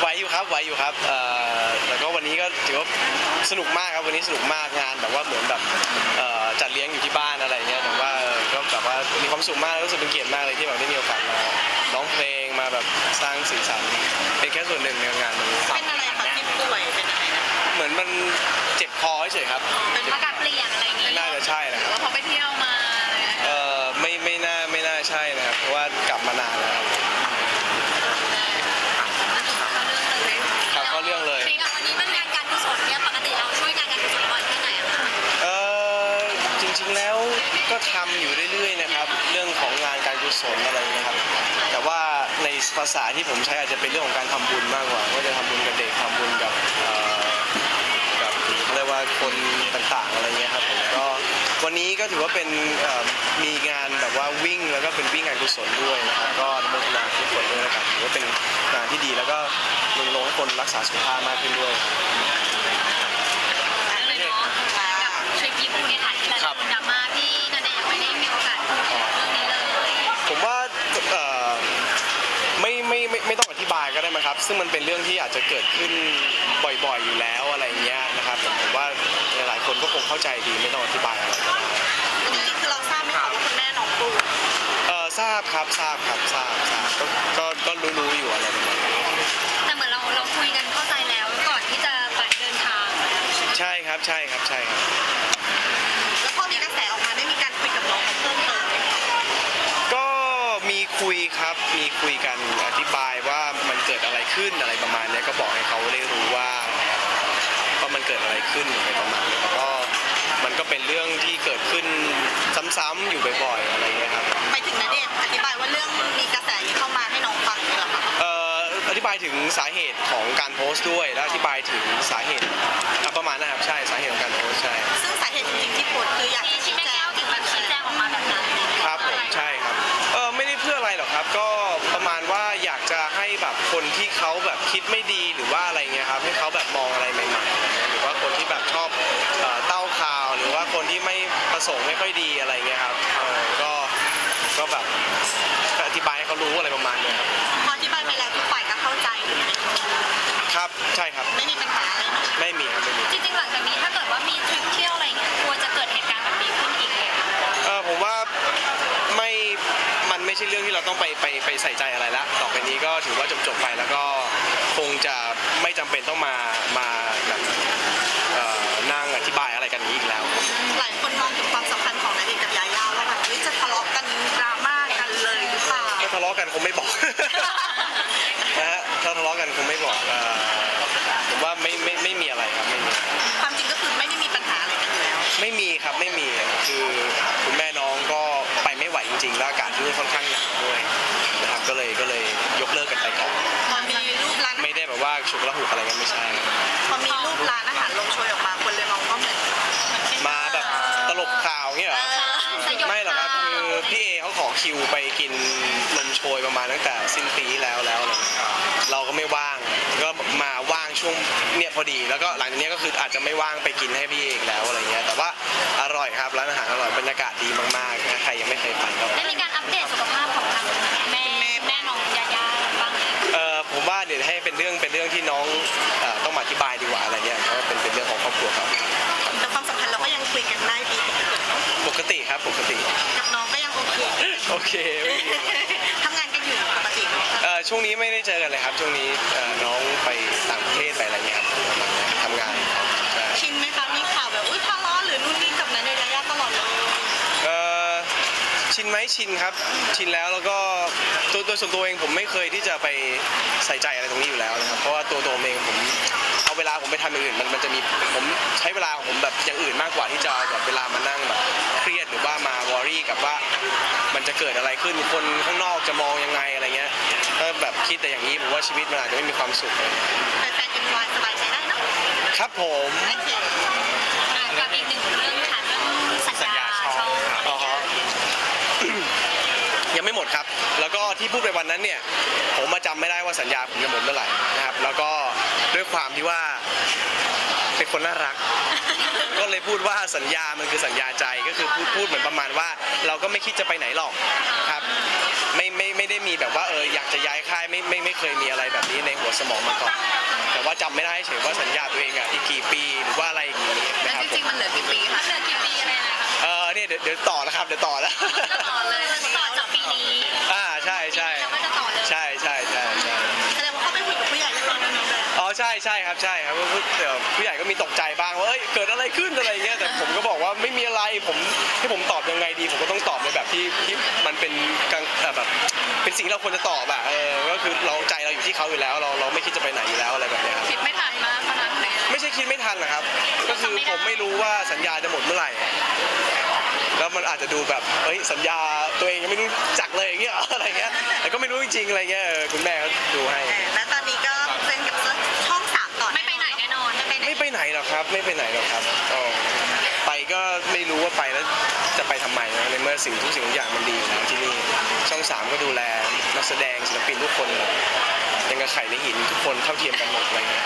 ไหวอยู่ครับไหวอยู่ครับเอ่อแล้วก็วันนี้ก็ถือว่าสนุกมากครับวันนี้สนุกมากงานแบบว่าเหมือนแบบเอ่อจัดเลี้ยงอยู่ที่บ้านอะไรเงี้ยแต่ว่าเออก็แบบว่ามีความสุขมากรู้สึกเป็นเกียรติมากเลยที่แบบได้มีโอกาสมาร้องเพลงมาแบบสร้างสีสันเป็นแค่ส่วนหนึ่งในงานนี้เป็นอะไรคะที่ป่วยเป็นอะไรนะเหมือนมันเจ็บคอเฉยๆครับ เป็นอากาศเปลี่ยนอะไรอย่างงี้น่าจะใช่นะหรือว่าเขาไปเที่ยว ก็ทำอยู่เรื่อยๆนะครับ เรื่องของงานการกุศลอะไรนะครับ แต่ว่าในภาษาที่ผมใช้อาจจะเป็นเรื่องของการทำบุญมากกว่าก็จะทำบุญกับเด็กทำบุญกับเอ่อกับเขาเรียกว่าคนต่างๆอะไรเงี้ยครับผมก็วันนี้ก็ถือว่าเป็นเอ่อมีงานแบบว่าวิ่งแล้วก็เป็นวิ่งงานกุศลด้วยนะครับก็อนุโมทนาทุกคนด้วยนะครับถือว่าเป็นงานที่ดีแล้วก็รณรงค์ให้คนรักษาสุขภาพมากขึ้นด้วย ธิบายก็ได้มั้งครับ ซึ่งมันเป็นเรื่องที่อาจจะเกิดขึ้นบ่อยๆอยู่แล้วอะไรเงี้ยนะครับผมผมว่าหลายๆคนก็คงเข้าใจดีไม่ต้องอธิบายอะไรก็ได้จริงๆคือเราทราบไหมคะว่าคุณแม่น้องป่วยเออทราบครับทราบครับทราบทราบก็ก็ก็รู้รู้อยู่อะไรประมาณนี้แต่เหมือนเราเราคุยกันเข้าใจแล้วก่อนที่จะไปเดินทางใช่ครับใช่ครับใช่ครับ แล้วพอมีกระแสออกมาได้มีการคุยกับน้องเพิ่มเติมไหมคะก็มีคุยครับมีคุยกัน ขึ้นอะไรประมาณเนี้ยก็บอกให้เขาได้รู้ว่าว่ามันเกิดอะไรขึ้นอะไรประมาณนี้แล้วก็มันก็เป็นเรื่องที่เกิดขึ้นซ้ำๆอยู่บ่อยๆอะไรเงี้ยครับไปถึงนาเดชน์อธิบายว่าเรื่องมีกระแสนี้เข้ามาให้น้องฟังนี่เหรอคะเอ่ออธิบายถึงสาเหตุของการโพสต์ด้วย และอธิบายถึงสาเหตุอะประมาณนะครับใช่สาเหตุของการโพสต์ใช่ ไม่ค่อยดีอะไรเงี้ยครับเออก็ก็แบบก็อธิบายให้เขารู้อะไรประมาณเนี้ยครับพออธิบายไปแล้วทุกฝ่ายก็เข้าใจถูกไหมคะครับใช่ครับไม่มีปัญหาอะไรเนาะไม่มีครับไม่มี จริงๆหลังจากนี้ถ้าเกิดว่ามีทริปเที่ยวอะไรอย่างเงี้ยกลัวจะเกิดเหตุการณ์แบบนี้ขึ้นอีกเลยอะเออผมว่าไม่ มันไม่ใช่เรื่องที่เราต้องไปไปไปใส่ใจอะไรละต่อไปนี้ก็ถือว่าจบจบๆไปแล้วก็คงจะไม่จำเป็นต้องมามาแบบเอ่อนั่งอธิบายอะไรกันอย่างนี้อีกแล้ว ว่าฉุกละหุกอะไรกันไม่ใช่ พอมีรูปร้านอาหารลงโชยออกมาคนเลยมองว่าเหมือนมาแบบตลบข่าวเงี้ยเหรอ สยบไม่หรอกครับข่าวคือพี่เอเขาขอคิวไปกินลมโชยประมาณตั้งแต่สิ้นปีที่แล้วแล้วอะไรเงี้ยเราก็ไม่ว่างก็มาว่างช่วงเนี่ยพอดีแล้วก็หลังจากเนี้ยก็คืออาจจะไม่ว่างไปกินให้พี่เออีกแล้วอะไรเงี้ยแต่ว่าอร่อยครับร้านอาหารอร่อยบรรยากาศดีมากๆถ้าใครยังไม่เคยไปก็ได้มี โอเคไม่มีทำงานกันอยู่ปกติไหมคะเอ่อช่วงนี้ไม่ได้เจอกันเลยครับ ช่วงนี้เอ่อน้องไปต่างประเทศไปอะไรเงี้ยครับประมาณเนี้ยทำงานใช่ชินไหมคะมีข่าวแบบอุ้ยทะเลาะหรือนู่นนี่กับนันเดชน์ยายาตลอดเลยเอ่อชินไหมชินครับ ชินแล้วแล้วก็ตัวตัวส่วนตัวเองผมไม่เคยที่จะไปใส่ใจอะไรตรงนี้อยู่แล้วนะครับเพราะว่าตัวตัวผมเองผมเอาเวลาผมไปทำอย่างอื่นมันมันจะมีผมใช้เวลาของผมแบบอย่างอื่นมากกว่าที่จะเอาแบบเวลามา เกิดอะไรขึ้นคนข้างนอกจะมองยังไงอะไรเงี้ยถ้าแบบคิดแต่อย่างนี้ผมว่าชีวิตมันอาจจะไม่มีความสุขเลยแฟนๆเป็นวายสบายใจได้เนอะครับผมโอเคอะกับอีกหนึ่งเรื่องค่ะเรื่องสัญญาช่องอ๋อฮะ ยังไม่หมดครับ แล้วก็ที่พูดไปวันนั้นเนี่ยผมมาจำไม่ได้ว่าสัญญาผมจะหมดเมื่อไหร่นะครับ แล้วก็ด้วยความที่ว่า เป็นคนน่ารัก ก็เลยพูดว่าสัญญามันคือสัญญาใจก็คือพูดพูดเหมือนประมาณว่า เราก็ไม่คิดจะไปไหนหรอกครับไม่ไม่ไม่ได้มีแบบว่าเอออยากจะย้ายค่ายไม่ไม่ไม่เคยมีอะไรแบบนี้ในหัวสมองมาก่อน แต่ว่าจำไม่ได้เฉยว่าสัญญาตัวเองอะอีกกี่ปีหรือว่าอะไรอย่างนี้แล้นะวครับจริงๆมันเหลือกี่ปีคะเหลือกี่ปีอะไรนะคะเออเนี่ยเดี๋ยวเดี๋ยวต่อแล้วครับเดี๋ยวต่อแล้วก็ต่อเลยมันต่อ ครับใช่ครับผู้เดี๋ยวผู้ใหญ่ก็มีตกใจบ้างว่าเอ้ยเกิดอะไรขึ้นอะไรเงี้ยแต่ผมก็บอกว่าไม่มีอะไรผมที่ผมตอบยังไงดี ผมก็ต้องตอบในแบบที่ที่มันเป็นกลางเอ่อแบบเป็นสิ่งที่เราควรจะตอบอะเออก็คือเราใจเราอยู่ที่เขาอยู่แล้ว เราเราไม่คิดจะไปไหนอยู่แล้วอะไรแบบเนี้ยครับคิดไม่ทันมากขนาดไหนไม่ใช่คิดไม่ทันนะครับ ก็คือผมไม่รู้ว่าสัญญาจะหมดเมื่อไหร่แล้วมันอาจจะดูแบบเฮ้ยสัญญาตัวเองยังไม่รู้จักเลยอย่างเงี้ยอะไรเงี้ยแต่ก็ไม่รู้จริงๆอะไรเงี้ยเออคุณแม่เขาดูให้และตอนนี้ก็ หนไม่หรอกครับ ไม่ไปไหนหรอกครับก็ไปก็ไม่รู้ว่าไปแล้วจะไปทำไมนะในเมื่อสิ่งทุกสิ่งทุกอย่างมันดีอยู่แล้วที่นี่ช่องสามก็ดูแลนักแสดงศิลปินทุกคนแบบยังกระไข่ในหินทุกคนเท่าเทียมกันหมดอะไรเงี้ย